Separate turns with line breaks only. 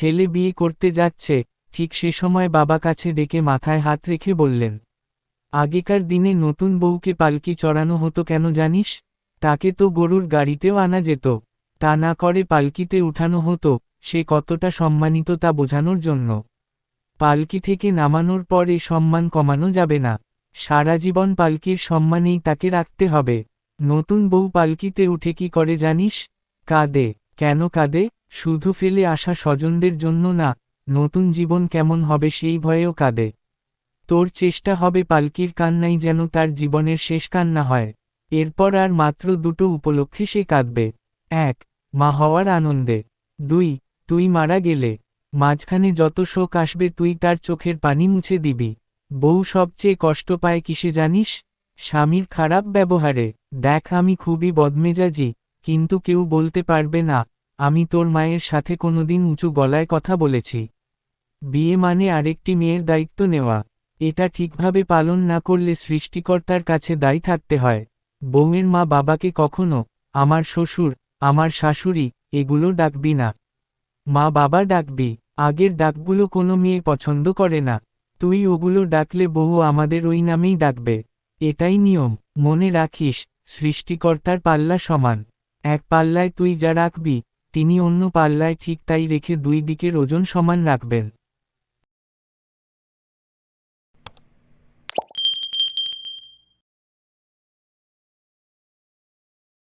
ছেলে বিয়ে করতে যাচ্ছে, ঠিক সে সময় বাবা কাছে ডেকে মাথায় হাত রেখে বললেন, আগেকার দিনে নতুন বউকে পালকি চড়ানো হতো কেন জানিস? তাকে তো গরুর গাড়িতেও আনা যেত, তা না করে পালকিতে উঠানো হতো, সে কতটা সম্মানিত তা বোঝানোর জন্য। পালকি থেকে নামানোর পর এ সম্মান কমানো যাবে না, সারা জীবন পালকির সম্মানেই তাকে রাখতে হবে। নতুন বউ পালকিতে উঠে কি করে জানিস? কাঁদে, কেন কাঁদে? শুধু ফেলে আসা স্বজনদের জন্য না, নতুন জীবন কেমন হবে সেই ভয়েও কাঁদে। তোর চেষ্টা হবে পালকির কান্নাই যেন তার জীবনের শেষ কান্না হয়। এরপর আর মাত্র দুটো উপলক্ষে সে কাঁদবে। এক, মা হওয়ার আনন্দে। দুই, তুই মারা গেলে। মাঝখানে যত শোক আসবে তুই তার চোখের পানি মুছে দিবি। বউ সবচেয়ে কষ্ট পায় কিসে জানিস? স্বামীর খারাপ ব্যবহারে। দেখ আমি খুবই বদমেজাজি, কিন্তু কেউ বলতে পারবে না আমি তোর মায়ের সাথে কোনোদিন উঁচু গলায় কথা বলেছি। বিয়ে মানে আরেকটি মেয়ের দায়িত্ব নেওয়া। এটা ঠিকভাবে পালন না করলে সৃষ্টিকর্তার কাছে দায়ী থাকতে হয়। বউয়ের মা বাবাকে কখনো, আমার শ্বশুর, আমার শাশুড়ি, এগুলো ডাকবি না। মা বাবা ডাকবি, আগের ডাকগুলো কোনো মেয়ে পছন্দ করে না। তুই ওগুলো ডাকলে বহু আমাদের ওই নামেই ডাকবে। এটাই নিয়ম। মনে রাখিস, সৃষ্টিকর্তার পাল্লা সমান। এক পাল্লায় তুই যা রাখবি তিনি অন্য পাল্লায় ঠিক তাই রেখে দুই দিকের ওজন সমান রাখবেন।